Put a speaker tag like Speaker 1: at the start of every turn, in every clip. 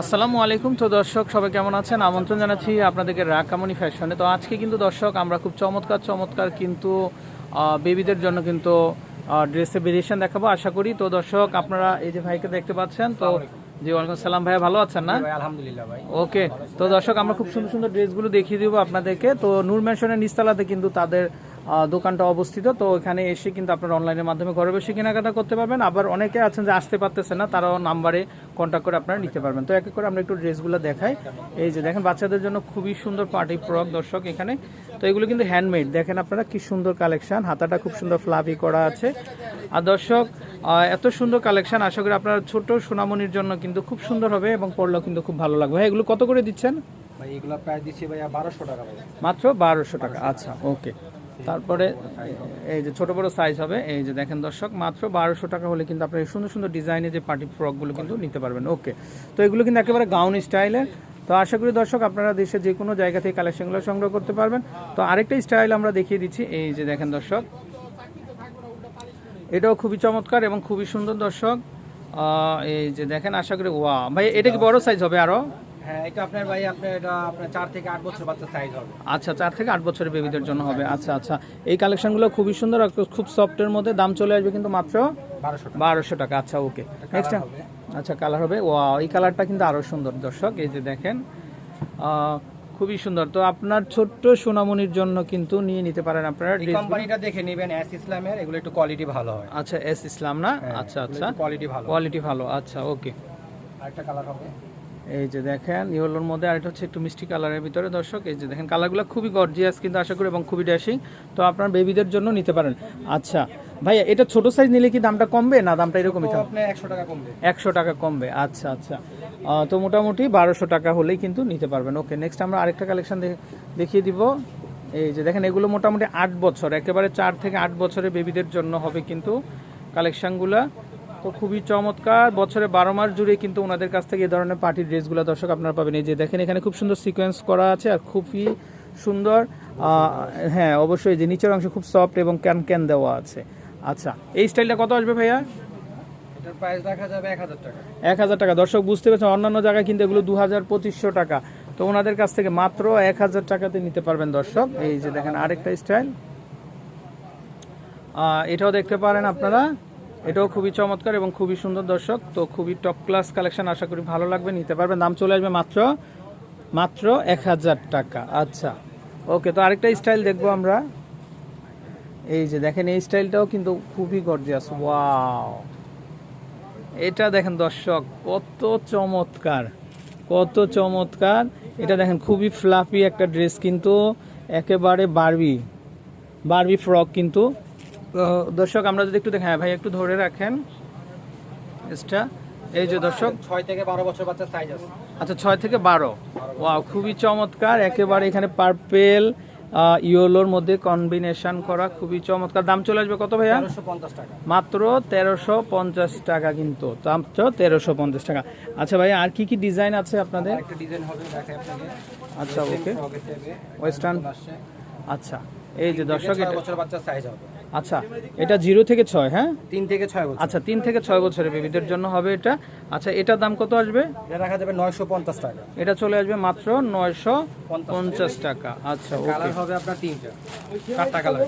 Speaker 1: আসসালামু আলাইকুম। তো দর্শক সবাই কেমন আছেন? আমন্ত্রণ জানাচ্ছি আপনাদেরকে রাকামনি ফ্যাশনে। তো আজকে কিন্তু দর্শক আমরা খুব চমৎকার চমৎকার কিন্তু বেবিদের জন্য কিন্তু ড্রেসের ভেরিয়েশন দেখাবো আশা করি। তো দর্শক আপনারা এই যে ভাইকে দেখতে পাচ্ছেন তো জি ওয়ালাইকুম সালাম ভাইয়া ভালো আছেন না?
Speaker 2: আলহামদুলিল্লাহ ভাই।
Speaker 1: ওকে তো দর্শক আমরা খুব সুন্দর সুন্দর ড্রেসগুলো দেখিয়ে দিব আপনাদেরকে। তো নূর ম্যানশনের নিস্তালাতে কিন্তু তাদের দোকানটা অবস্থিত তো এখানে এসে কিন্তু আপনারা অনলাইনের মাধ্যমে ঘরে বসে কেনাকাটা করতে পারবেন। আবার অনেকে আছেন যে আসতে পারতেছেন না তারাও নাম্বারে কন্ট্যাক্ট করে আপনারা নিতে পারবেন। তো এক এক করে আমরা একটু ড্রেসগুলো দেখাই। এই যে দেখেন বাচ্চাদের জন্য খুবই সুন্দর পার্টি ফ্রক দর্শক এখানে। তো এগুলো কিন্তু হ্যান্ডমেড দেখেন আপনারা কি সুন্দর কালেকশন হাতাটা খুব সুন্দর ফ্লাফি করা আছে। আর দর্শক এত সুন্দর কালেকশন আশা করি আপনার ছোট সোনামনির জন্য কিন্তু খুব সুন্দর হবে এবং পড়লেও কিন্তু খুব ভালো লাগবে। ভাই এগুলো কত করে দিচ্ছেন?
Speaker 2: ভাই এগুলো প্রায় দিচ্ছি ভাইয়া বারোশো টাকা
Speaker 1: মাত্র বারোশো টাকা। আচ্ছা ওকে তারপরে এই যে ছোট বড় সাইজ হবে, এই যে দেখেন দর্শক, মাত্র বারোশো টাকা হলে কিন্তু আপনার সুন্দর সুন্দর ডিজাইনের যে পার্টি ফ্রকগুলো কিন্তু নিতে পারবেন। ওকে তো এগুলো কিন্তু একেবারে গাউন স্টাইলের তো আশা করি দর্শক, আপনারা দেশের যে কোনো জায়গা থেকে কালেকশনগুলো সংগ্রহ করতে পারবেন। তো আরেকটা স্টাইল আমরা দেখিয়ে দিচ্ছি, এই যে দেখেন দর্শক। এটাও খুবই চমৎকার এবং খুবই সুন্দর দর্শক। এই যে দেখেন, আশা করি ওয়া ভাই, এটা কি বড় সাইজ হবে আরও?
Speaker 2: হ্যাঁ এটা আপনার ভাই আপনার এটা আপনার চার থেকে আট বছর বাচ্চা সাইজ হবে।
Speaker 1: আচ্ছা চার থেকে আট বছরের বেবিদের জন্য হবে। আচ্ছা আচ্ছা। এই কালেকশনগুলো খুবই সুন্দর আর খুব সফটের মধ্যে দাম চলে আসবে কিন্তু মাত্র
Speaker 2: বারোশো টাকা।
Speaker 1: আচ্ছা ওকে নেক্সট। আচ্ছা কালার হবে। ও এই কালারটা কিন্তু আরও সুন্দর দর্শক এই যে দেখেন। খুবই সুন্দর। তো আপনার ছোট্ট সোনামনির জন্য কিন্তু নিয়ে নিতে পারেন আপনারা
Speaker 2: কোম্পানিটা দেখে নেবেন এস ইসলামের এগুলো একটু কোয়ালিটি ভালো হয়।
Speaker 1: আচ্ছা এস ইসলাম না? আচ্ছা আচ্ছা।
Speaker 2: কোয়ালিটি ভালো
Speaker 1: কোয়ালিটি ভালো আচ্ছা ওকে
Speaker 2: আরেকটা কালার হবে।
Speaker 1: এই যে দেখেন ইয়েলোর মধ্যে আরেকটা হচ্ছে একটু মিষ্টি কালারের ভিতরে। দর্শক এই যে দেখেন কালারগুলো খুবই গর্জিয়াস কিন্তু আশা করি এবং খুবই ড্যাশিং তো আপনার বেবিদের জন্য নিতে পারেন। আচ্ছা ভাইয়া এটা ছোট সাইজ নিলে কি দামটা কমবে না দামটা এরকমই থাকবে?
Speaker 2: একশো টাকা কমবে।
Speaker 1: একশো টাকা কমবে আচ্ছা আচ্ছা। তো মোটামুটি বারোশো টাকা হলেই কিন্তু নিতে পারবেন। ওকে নেক্সট আমরা আরেকটা কালেকশন দেখিয়ে দিব। এই যে দেখেন এগুলো মোটামুটি আট বছর একেবারে চার থেকে আট বছরের বেবিদের জন্য হবে কিন্তু কালেকশনগুলো তো খুবই চমৎকার। বছরে বারো মাস জুড়ে কিন্তু ওনাদের কাছ থেকে এই ধরনের পার্টির ড্রেসগুলো দর্শক আপনারা পাবেন। এই যে দেখেন এখানে খুব সুন্দর সিকোয়েন্স করা আছে আর খুবই সুন্দর। হ্যাঁ অবশ্যই যে নিচের অংশ খুব সফট এবং ক্যান ক্যান দেওয়া আছে। আচ্ছা এই স্টাইলটা কত আসবে ভাইয়া?
Speaker 2: এটার যাবে এক হাজার টাকা।
Speaker 1: এক হাজার টাকা। দর্শক বুঝতে পেরেছেন অন্যান্য জায়গায় কিন্তু এগুলো দু হাজার পঁচিশশো টাকা। তো ওনাদের কাছ থেকে মাত্র এক হাজার টাকাতে নিতে পারবেন দর্শক। এই যে দেখেন আরেকটা স্টাইল এটাও দেখতে পারেন আপনারা। এটাও খুবই চমৎকার এবং খুবই সুন্দর দর্শক। তো খুবই টপ ক্লাস কালেকশন আশা করি ভালো লাগবে, নিতে পারবেন। দাম চলে আসবে মাত্র মাত্র এক হাজার টাকা। আচ্ছা ওকে, তো আরেকটা স্টাইল দেখব আমরা। এই যে দেখেন, এই স্টাইলটাও কিন্তু খুবই গর্জিয়াস ওয়াও এটা দেখেন দর্শক, কত চমৎকার কত চমৎকার। এটা দেখেন, খুবই ফ্লাফি একটা ড্রেস কিন্তু একেবারে বারবি বারবি ফ্রক কিন্তু দর্শক আমরা যদি একটু দেখেন হ্যাঁ ভাই একটু ধরে রাখেন। এটা এই যে দর্শক।
Speaker 2: ছয় থেকে বারো বছর বাচ্চা সাইজ আছে।
Speaker 1: আচ্ছা ছয় থেকে বারো। ওয়াও খুবই চমৎকার। একেবারে এখানে পার্পেল ইয়েলোর মধ্যে কম্বিনেশন করা খুবই চমৎকার। দাম চলে আসবে কত ভাইয়া?
Speaker 2: টাকা।
Speaker 1: মাত্র তেরোশো পঞ্চাশ টাকা কিন্তু। মাত্র তেরোশো পঞ্চাশ টাকা। আচ্ছা ভাই আর কি কি ডিজাইন আছে আপনাদের?
Speaker 2: একটা ডিজাইন হবে দেখাই আপনাকে
Speaker 1: আচ্ছা ওকে ওয়েস্টার্ন আচ্ছা এই যে দর্শক এটা
Speaker 2: বছর বাচ্চা সাইজ হবে।
Speaker 1: আচ্ছা এটা জিরো থেকে ছয় হ্যাঁ?
Speaker 2: তিন থেকে ছয় বছর।
Speaker 1: আচ্ছা তিন থেকে ছয় বছরের বেবিদের জন্য হবে এটা। আচ্ছা এটার দাম কত আসবে?
Speaker 2: এটা রাখা যাবে নয়শো পঞ্চাশ টাকা।
Speaker 1: এটা চলে আসবে মাত্র নয়শো পঞ্চাশ টাকা। আচ্ছা
Speaker 2: কালার হবে আপনার তিনটা। চারটা কালার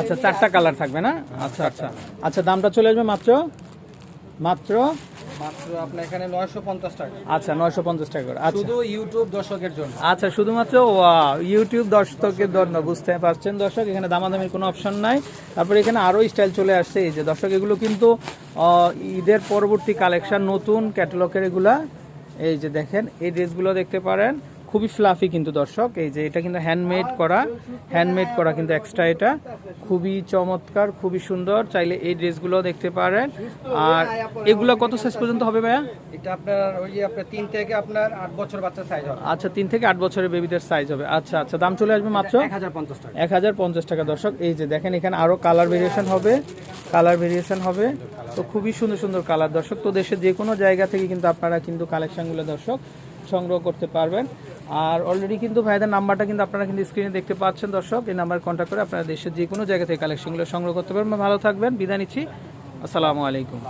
Speaker 1: আচ্ছা চারটা কালার থাকবে না? আচ্ছা আচ্ছা। আচ্ছা দামটা চলে আসবে মাত্র? মাত্র
Speaker 2: মাত্র আপনার এখানে নয়শো পঞ্চাশ টাকা।
Speaker 1: আচ্ছা নয়শো পঞ্চাশ টাকা করে। আচ্ছা।
Speaker 2: শুধু ইউটিউব দর্শকের জন্য।
Speaker 1: আচ্ছা শুধুমাত্র ইউটিউব দর্শকের জন্য বুঝতে পারছেন দর্শক? এখানে দামাদামির কোনো অপশন নাই। তারপরে এখানে স্টাইল চলে আসছে। এই যে দর্শক এগুলো কিন্তু ঈদের পরবর্তী কালেকশন নতুন ক্যাটালগের এগুলা। এই যে দেখেন এই ড্রেসগুলো দেখতে পারেন। খুবই ফ্লাফি কিন্তু দর্শক। এই যে এটা কিন্তু হ্যান্ডমেড করা হ্যান্ডমেড করা কিন্তু এক্সট্রা এটা। খুবই চমৎকার খুবই সুন্দর। চাইলে এই ড্রেসগুলো দেখতে পারেন। আর এগুলো কত সাইজ পর্যন্ত হবে ভাইয়া?
Speaker 2: এটা আপনার ওই যে আপনার তিন থেকে আপনার আট বছর বাচ্চা সাইজ হবে।
Speaker 1: আচ্ছা তিন থেকে আট বছরের বেবিদের সাইজ হবে। আচ্ছা আচ্ছা দাম চলে আসবে মাত্র?
Speaker 2: এক হাজার পঞ্চাশ টাকা।
Speaker 1: এক হাজার পঞ্চাশ টাকা দর্শক। এই যে দেখেন এখানে আরও কালার ভেরিয়েশন হবে। কালার ভেরিয়েশন হবে। তো খুবই সুন্দর সুন্দর কালার দর্শক। তো দেশের যে কোনো জায়গা থেকে কিন্তু আপনারা কিন্তু কালেকশনগুলো দর্শক সংগ্রহ করতে পারবেন। আর অলরেডি কিন্তু ভাইদের নাম্বারটা কিন্তু আপনারা কিন্তু স্ক্রিনে দেখতে পাচ্ছেন, দর্শক। এই নাম্বার কন্ট্যাক্ট করে আপনারা দেশের যে কোনো জায়গা থেকে কালেকশনগুলো সংগ্রহ করতে পারবেন। ভালো থাকবেন, বিদায় নিচ্ছি। আসসালামু আলাইকুম।